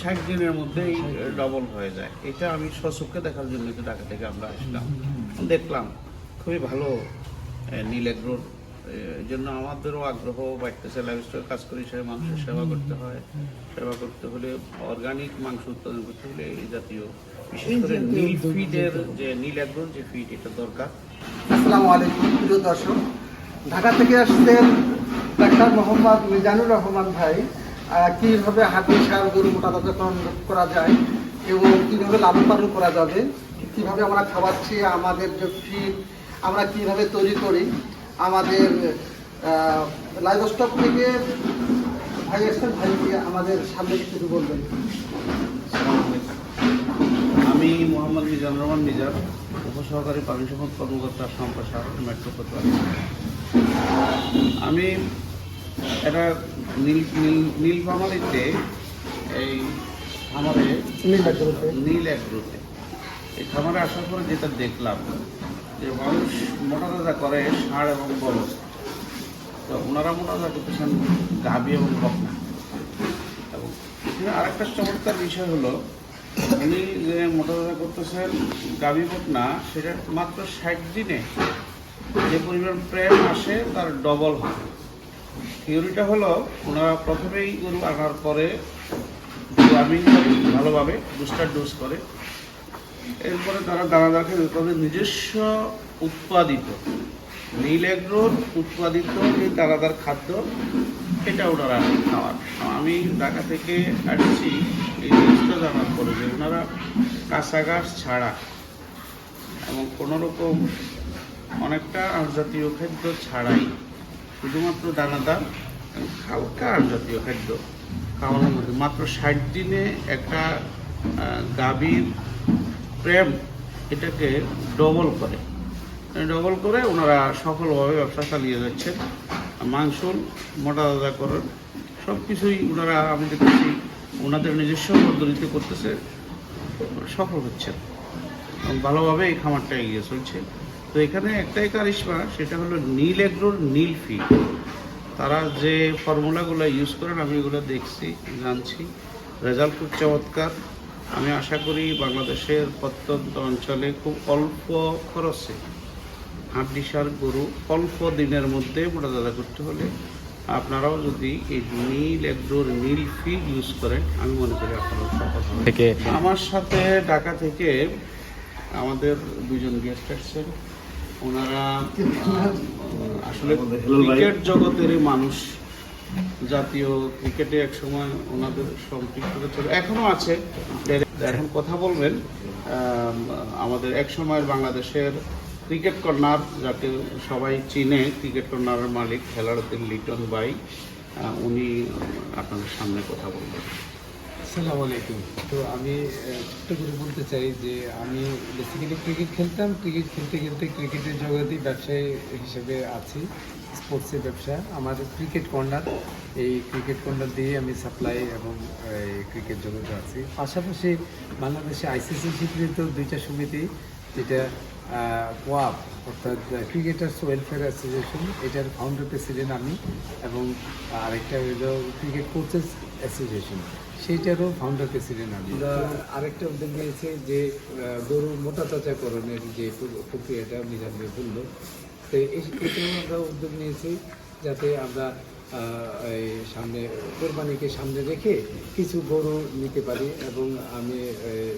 ষাট দিনের মধ্যেই ডবল হয়ে যায়। এটা আমি স্বচক্ষে দেখার জন্য তো ঢাকা থেকে আমরা আসলাম। দেখলাম খুবই ভালো আহ, নীল এগ্রোর জন্য আমাদেরও আগ্রহ বাড়তেছে। লাইফস্টক কাজ করি সে মানুষের সেবা করতে হয়। সেবা করতে হলে অর্গানিক মাংস উৎপাদন করতে হলে এই জাতীয় বিশেষ করে নীল ফিডের যে নীল এগ্রোর যে ফিড এটা দরকার। আসসালামু আলাইকুম প্রিয় দর্শক। ঢাকা থেকে আসছেন ডাক্তার মোহাম্মদ মিজানুর রহমান ভাই। কীভাবে হাতি সার গরু, মোটা মোটাতাজাকরণ করা যায় এবং কীভাবে লালন পালন করা যাবে, কীভাবে আমরা খাওয়াচ্ছি, আমাদের যে ফিড আমরা কীভাবে তৈরি করি, আমাদের লাইভ স্টক থেকে ভাই আসছেন ভাইকে আমাদের সামনে কিছু বলবেন। আমি মোহাম্মদ মিজান রহমান মিজান, উপসহকারী পানি সম্পদ কর্মকর্তা সম্প্রসারণ মেট্রো কোতোয়ালি আমি এটা নীল নীল এই খামারে নীল। নীল এগ্রোতে এই খামারে আসার পরে যেটা দেখলাম যে মানুষ মোটা তাজা করে ষাঁড় এবং বলদ তো ওনারা মোটা তাজা করতেছেন গাভী এবং বকনা এবং এখানে আরেকটা চমৎকার বিষয় হলো উনি যে মোটা তাজা করতেছেন গাভী বকনা সেটা মাত্র ষাট দিনে যে পরিমাণ প্রেম আসে তার ডবল হয়। থিওরিটা হলো ওনারা প্রথমেই গরু আনার পরে গ্রামীণ ভালোভাবে বুস্টার ডোজ করে, এরপরে তারা দানাদার খেতে তাদের নিজস্ব উৎপাদিত, নীল এগ্রোর উৎপাদিত যে দানাদার খাদ্য এটা ওনারা খাওয়ার আমি ঢাকা থেকে আসছি, এই জিনিসটা জানার পরে যে ওনারা কাঁচা ঘাস ছাড়া এবং কোনোরকম অনেকটা জাতীয় খাদ্য ছাড়াই শুধুমাত্র দানাদার হালকা জাতীয় খাদ্য খাওয়ানোর মধ্যে। মাত্র ষাট দিনে একটা গাভীর প্রেম এটাকে ডবল করে। ডবল করে ওনারা সফলভাবে ব্যবসা চালিয়ে যাচ্ছেন। মাংস, মোটা দাদা করেন সব কিছুই ওনারা আমি দেখতেছি ওনাদের নিজস্ব পদ্ধতিতে করতেছে। সফল হচ্ছেন। এবং ভালোভাবে এই খামারটা এগিয়ে চলছে। তো এখানে একটাই কারিশমা সেটা হলো নীল এগ্রোর নীল ফিড তারা যে ফর্মুলাগুলো ইউজ করেন আমি এগুলো দেখছি জানছি। রেজাল্ট খুব চমৎকার। আমি আশা করি বাংলাদেশের প্রত্যন্ত অঞ্চলে খুব অল্প খরচে হাড্ডি সার গরু অল্প দিনের মধ্যে মোটাদাদা করতে হলে আপনারাও যদি এই নীল এগ্রোর নীল ফি ইউজ করেন আমি মনে করি আপনারা সফল থেকে আমার সাথে ঢাকা থেকে আমাদের দুজন গেস্ট আসছেন। ওনারা আসলে ক্রিকেট জগতেরই মানুষ জাতীয় ক্রিকেটে এক সময় ওনাদের সম্পৃক্ততা ছিল এখনও আছে। এখন কথা বলবেন আমাদের এক সময়ের বাংলাদেশের ক্রিকেট কর্নার যাকে সবাই চিনে ক্রিকেট কর্নারের মালিক খেলাড়দের লিটন বাই উনি আপনাদের সামনে কথা বলবেন। আসসালামু আলাইকুম তো আমি ছোট্ট করে বলতে চাই যে আমি বেসিক্যালি ক্রিকেট খেলতাম ক্রিকেট খেলতে খেলতে ক্রিকেটের জগতে ব্যবসায়ী হিসেবে আছি স্পোর্টসের ব্যবসা। আমার ক্রিকেট কর্নার, এই ক্রিকেট কর্নার দিয়ে আমি সাপ্লাই এবং ক্রিকেট জগতে আছি। পাশাপাশি বাংলাদেশে আইসিসি স্বীকৃত দুইটা সমিতি, যেটা কোয়াপ অর্থাৎ ক্রিকেটার্স ওয়েলফেয়ার অ্যাসোসিয়েশন এটার ফাউন্ডার প্রেসিডেন্ট আমি, এবং আরেকটা হলো ক্রিকেট কোচেস অ্যাসোসিয়েশন। সেইটারও ফাউন্ডার প্রেসিডেন্ট আমি আরেকটা উদ্যোগ নিয়েছে যে গরুর গরু মোটা চাচাকরণের যে প্রক্রিয়াটা নিজামে বলল। তো এই আমরা উদ্যোগ নিয়েছি যাতে আমরা এই সামনে, কোরবানিকে সামনে রেখে কিছু গরু নিতে পারি এবং আমি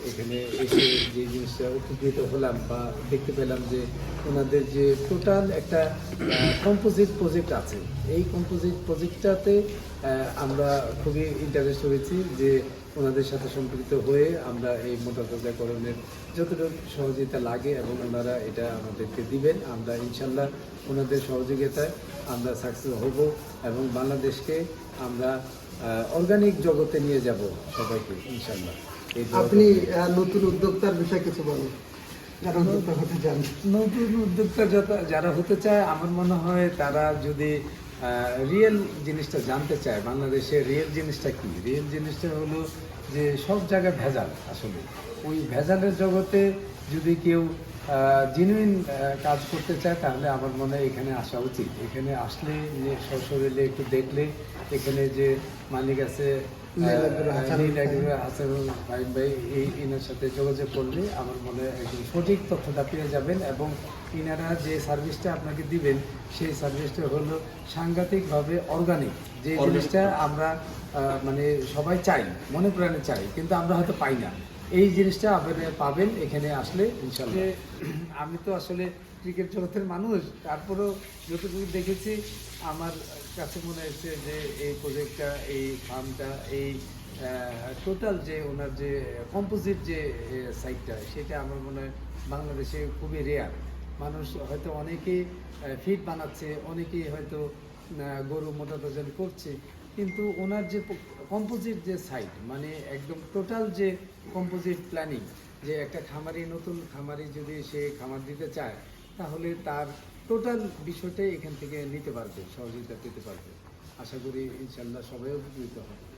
এখানে এসে যে জিনিসটা উপকৃত হলাম বা দেখতে পেলাম যে ওনাদের যে টোটাল একটা কম্পোজিট প্রজেক্ট আছে। এই কম্পোজিট প্রজেক্টটাতে আমরা খুবই ইন্টারেস্ট হয়েছি যে ওনাদের সাথে সম্পৃক্ত হয়ে আমরা এই মোটা তাজাকরণের যতটুকু সহযোগিতা লাগে এবং ওনারা এটা আমাদেরকে দিবেন আমরা ইনশাল্লাহ ওনাদের সহযোগিতায় আমরা সাকসেস হব এবং বাংলাদেশকে আমরা অর্গানিক জগতে নিয়ে যাব সবাইকে ইনশাল্লাহ। আপনি নতুন উদ্যোক্তার বিষয়ে কিছু বলুন। যারা উদ্যোক্তা হতে চান। নতুন উদ্যোক্তা যারা হতে চায় আমার মনে হয় তারা যদি রিয়েল জিনিসটা জানতে চায় বাংলাদেশে রিয়েল জিনিসটা কি? রিয়েল জিনিসটা হলো যে সব জায়গায় ভেজাল আসলে। ওই ভেজালের জগতে যদি কেউ জেনুইন কাজ করতে চায়, তাহলে আমার মনে হয় এখানে আসা উচিত। এখানে আসলে সশরীরে একটু দেখলে, এখানে যে মালিক আছে ভাই এই ইনার সাথে যোগাযোগ করলে আমার মনে হয় একদম সঠিক তথ্যটা পেয়ে যাবেন এবং ইনারা যে সার্ভিসটা আপনাকে দিবেন সেই সার্ভিসটা হলো সাংঘাতিকভাবে অর্গানিক যে জিনিসটা আমরা আহ, মানে সবাই চাই মনে প্রাণে চাই কিন্তু আমরা হয়তো পাই না। এই জিনিসটা আপনারা পাবেন এখানে আসলে ইনশাল্লাহ আমি তো আসলে ক্রিকেট জগতের মানুষ, তারপরেও যতটুকু দেখেছি, আমার কাছে মনে হয়েছে যে এই প্রজেক্টটা এই ফার্মটা এই টোটাল যে ওনার যে কম্পোজিট যে সাইটটা সেটা আমার মনে হয় বাংলাদেশে খুবই রেয়ার মানুষ হয়তো অনেকেই ফিট বানাচ্ছে, অনেকেই হয়তো গরু মোটা তাজান করছে, কিন্তু ওনার যে কম্পোজিট যে সাইট মানে একদম টোটাল যে কম্পোজিট প্ল্যানিং যে একটা খামারি, নতুন খামারি যদি সে খামার দিতে চায় তাহলে তার টোটাল বিষয়টাই এখান থেকে নিতে পারবে, সহযোগিতা পেতে পারবে। আশা করি ইনশাল্লাহ সবাই উপকৃত হবে।